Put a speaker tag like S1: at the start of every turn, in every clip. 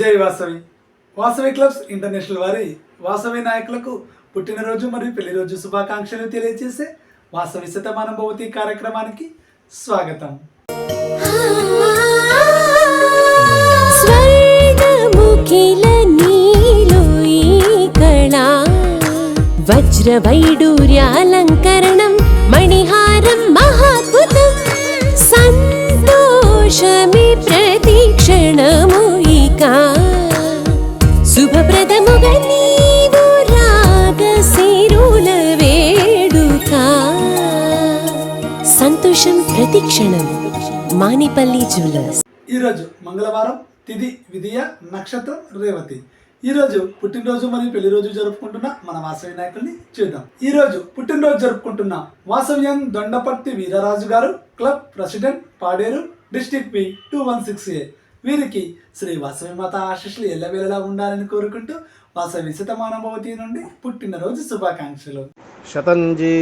S1: జై Vasavi. Vasavi clubs international వారి వాసవి నాయకులకు పుట్టినరోజు మరియు పెళ్ళి రోజు శుభాకాంక్షలు తెలియజేసే వాసవి శతమానం భవతి కార్యక్రమానికి స్వాగతం.
S2: స్వర్ణముఖిల నీలో వజ్రవైడూర్యాలంకరణం మణిహారం మహాద్భుతం సంతోషమి ప్రతిక్షణము ఇక శుభప్రదముగా నీవు వేడుక. సంతోషం ప్రతిక్షణం మానిపల్లి జ్యువెలర్స్.
S1: ఈరోజు మంగళవారం తిది విధియ నక్షత్రం రేవతి. ఈరోజు పుట్టినరోజు మరియు పెళ్ళి రోజు జరుపుకుంటున్న మన వాసవి నాయకుల్ని చూద్దాం. ఈ రోజు పుట్టినరోజు జరుపుకుంటున్న Vasavyam Dondaparthi Veeraraju garu club president Paderu district P two one six A. వీరికి శ్రీ వసవి మత ఆశిషులు ఎల్లవేళలా ఉండాలని కోరుకుంటూ వాసవి శతమానభవతి నుండి పుట్టినరోజు శుభాకాంక్షలు.
S3: శతంజీ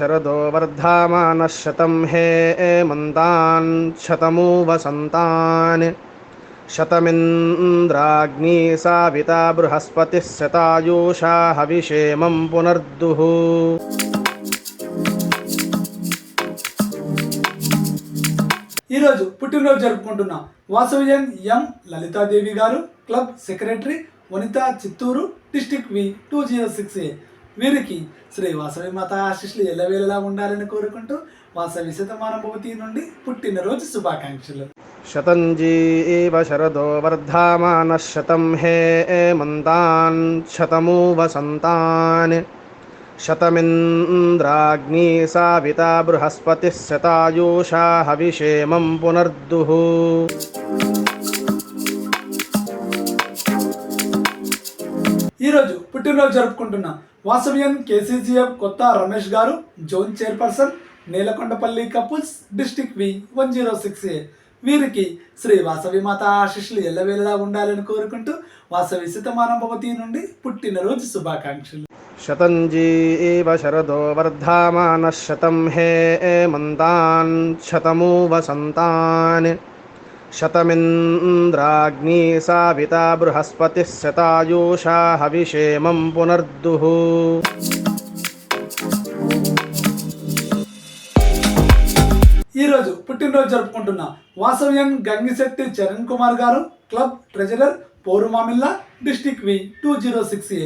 S3: శరదో వర్ధమాన శతం హే మంతాన్ శతమూ వసంతాన్ శతమింద్రాగ్ని సావిత బృహస్పతి శతాయూషా హవిషేమం పునర్దుః.
S1: ఈరోజు పుట్టినరోజు జరుపుకుంటున్నాం Vasavyam M Lalithadevi garu club secretary Vanitha Chittoor district V two zero six A. వీరికి శ్రీ వాసవి మాత ఆశిష్లు ఎల్లవేళలా ఉండాలని కోరుకుంటూ వాసవి శతమాన భవతి నుండి పుట్టినరోజు శుభాకాంక్షలు.
S3: శతంజీ శరదో వర్ధామాన శతం హే మంతాన్ శతమూ వసంతాన్ शतमिन्द्राग्नी साविता बृहस्पतिः शतायुषा हविषेमं पुनर्दुः
S1: ఈరోజు పుట్టినరోజు జరుపుకుంటున్న వాసవ్యం కేసీజీఎఫ్ కొత్త రమేష్ గారు zone chairperson Nelakondapalli couples district V one zero six A వీరికి శ్రీ వాసవి మాత ఆశీస్సులు ఎల్లవేళలా ఉండాలని కోరుకుంటూ వాసవి శతమానభవతి నుండి పుట్టినరోజు శుభాకాంక్షలు
S3: शतञ्जीव शरदो वर्धामानः शतं हे मन्तान् शतमु वसन्तान् शतमिन्द्राग्नी साविता बृहस्पतिः शतायुषा हविषेमं पुनर्दुः
S1: ఈరోజు పుట్టినరోజు జరుపుకుంటున్న వాసవ్యం గంగిశెట్టి చరణ్ కుమార్ గారు club treasurer Porumamilla district V two zero six A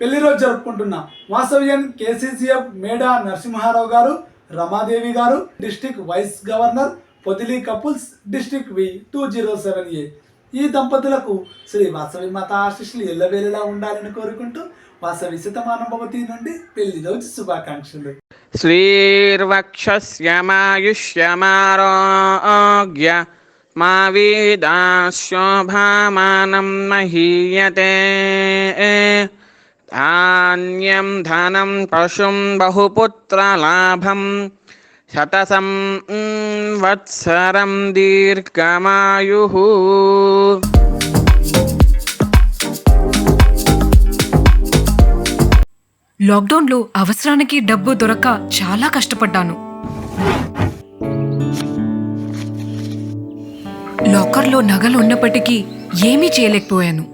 S1: పెళ్ళి రోజు జరుపుకుంటున్నాం వాస్తవ్యం KCCF Meda Narasimharao garu Ramadevi garu district vice governor Podili couples district V two zero seven A. ఈ దంపతులకు శ్రీ వాసవి మాత ఆశీస్సులు ఎల్లవేళలా ఉండాలని కోరుకుంటూ వాసవి శతమానభవతి నుండి పెళ్ళి రోజు శుభాకాంక్షలు.
S4: శ్రీర్వక్షమాయుష్యమారోగ్య మా వీదాశోభామానం మహీయతే. ధాన్యం ధనం పశుం బహుపుత్రలాభం శతసం వత్సరం దీర్ఘమాయు
S5: లాక్డౌన్లో అవసరానికి డబ్బు దొరక్క చాలా కష్టపడ్డాను. లాకర్లో నగలు ఉన్నప్పటికీ ఏమీ చేయలేకపోయాను.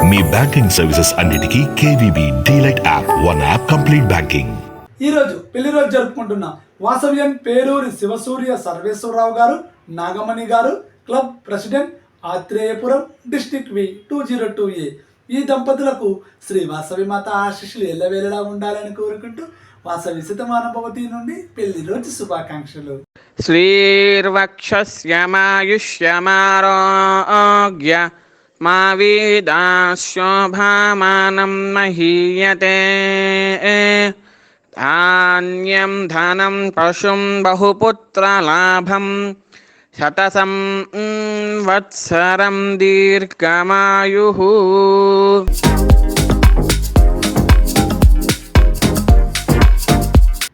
S6: మీ బ్యాంకింగ్ సర్వీసెస్ అన్నిటికి KVB DLite app one app complete banking
S1: ఈ రోజు పెళ్ళి రోజు జరుపుకుంటున్న వాసవ్యం Peruri Sivasurya Sarveswararao garu Nagamani garu club president Athreyapuram district V two zero two A. ఈ దంపతులకు శ్రీ వాసవి మాత ఆశీస్సులు ఎల్లవేళలా ఉండాలని కోరుకుంటూ వాసవి సితమానభవతి నుండి పెళ్ళి రోజు శుభాకాంక్షలు.
S4: శ్రీర్వక్ష శ్యామాయుష్యమారోగ్య మా వీదాశోభామానం మహీయతే ధాన్యం ధనం పశుం బహుపుత్రలాభం శతసం వత్సరం
S1: దీర్ఘమాయు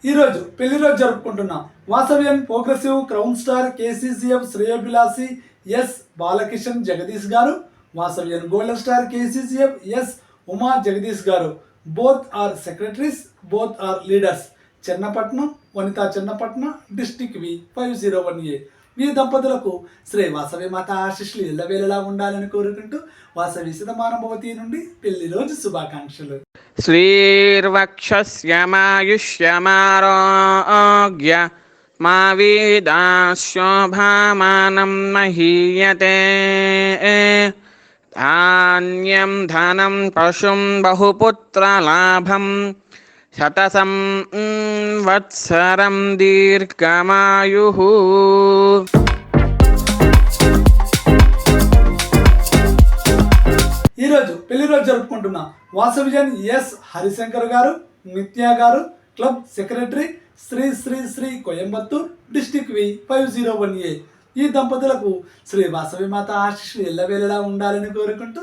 S1: ఈరోజు పెళ్ళి రోజు జరుపుకుంటున్నాం వాసవ్యం progressive crown star KCCF Sreyobhilashi S Balakishan Jagadish garu Vasavyan golden star KCCF S. Uma Jagadish garu. Both are secretaries both are leaders. Chennapatnam Vanitha Chennapatnam district V five zero one A. ఈ దంపతులకు శ్రీ వాసవి మాత ఆశిష్లు ఎల్లవేళలా ఉండాలని కోరుకుంటూ వాసవి సితమానుభవతి నుండి పెళ్ళి రోజు శుభాకాంక్షలు.
S4: శ్రీర్వక్షమాయుష్యమారోగ్య మా వీదాశోభామానం మహీయతే. ధాన్యం ధనం పశుం బహుపుత్రలాభం శతసం వత్సరం దీర్ఘమాయు
S1: ఈరోజు పెళ్ళి రోజు జరుపుకుంటున్న వాసవిజన్ yes Harishankar garu Nithya garu club secretary Shri Shri Shri Coimbatore district V five zero one A. ఈ దంపతులకు శ్రీ వాసవి మాత ఆశీస్సులు ఎల్లవేళలా ఉండాలని కోరుకుంటూ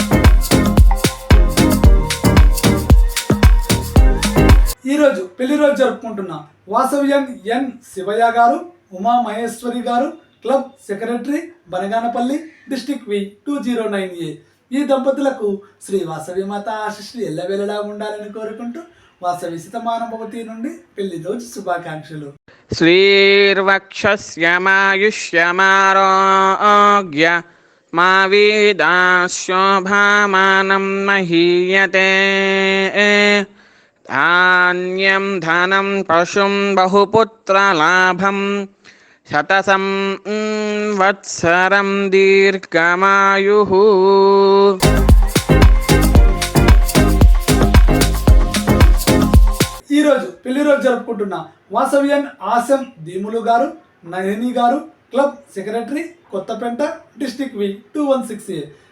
S1: ఈరోజు పెళ్ళి రోజు జరుపుకుంటున్నాం వాసవ్యం ఎన్ Shivayya garu Uma Maheshwari garu club secretary Banaganapalle district V two zero nine A. ఈ దంపతులకు శ్రీ వాసవి మాత ఆశిష్లు ఎల్లవేళలా ఉండాలని కోరుకుంటూ వాసవి సితమానభవతి నుండి పెళ్ళి రోజు శుభాకాంక్షలు.
S4: శ్రీర్వక్షమాయుష్యమారోగ్య మా వీదాశోభామానం మహీయతే. ధాన్యం ధనం పశుం బహుపుత్రలాభం శతసం వత్సరం దీర్ఘమాయు
S1: ఈరోజు పెళ్ళి రోజు జరుపుకుంటున్న వాసవ్యన్ awesome Deemulu garu Nayani garu club secretary Kothapeta district V two one six A.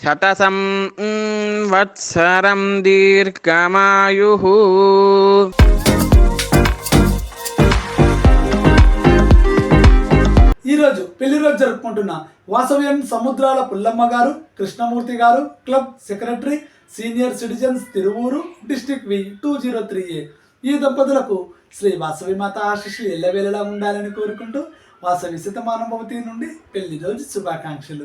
S4: శతసం వత్సరం దీర్ఘమాయు.
S1: ఈరోజు పెళ్ళి రోజు జరుపుకుంటున్న వాసవ్యం సముద్రాల Pullamma garu Krishnamurthy garu club secretary senior citizens Tiruvuru district V two zero three A. ఈ దంపతులకు శ్రీ వాసవి మాత ఆశిషి ఎల్లవేళలా ఉండాలని కోరుకుంటూ వాసవి శతమానుభవతి నుండి పెళ్ళి రోజు శుభాకాంక్షలు.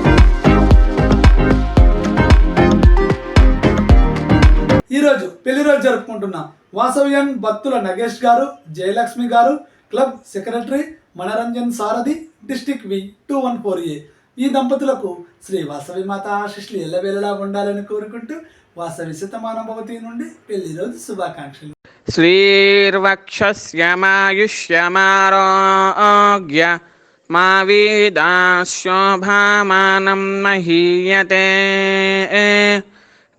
S1: జరుపుకుంటున్న వాసవ్యన్ భక్తుల Nagesh garu Jayalakshmi garu club secretary Manaranjan Sarathi district V two one four A. ఈ దంపతులకు శ్రీ వాసవి మాత ఆశిష్లు ఎల్లవేళలా ఉండాలని కోరుకుంటూ వాసవి శతమానభవతి నుండి పెళ్ళి రోజు శుభాకాంక్షలు.
S4: శ్రీర్వక్షమాయుష్యమారోగ్య మా వీదాశోభామానం మహీయతే.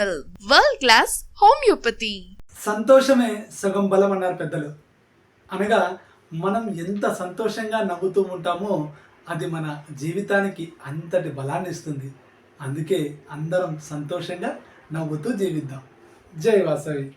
S7: ఇంటర్నేషనల్ వరల్డ్ క్లాస్ హోమియోపతి
S1: సంతోషమే సగం బలం అన్నారు పెద్దలు. అనగా మనం ఎంత సంతోషంగా నవ్వుతూ ఉంటామో అది మన జీవితానికి అంతటి బలాన్ని ఇస్తుంది. అందుకే అందరం సంతోషంగా నవ్వుతూ జీవిద్దాం. జై వాసవి.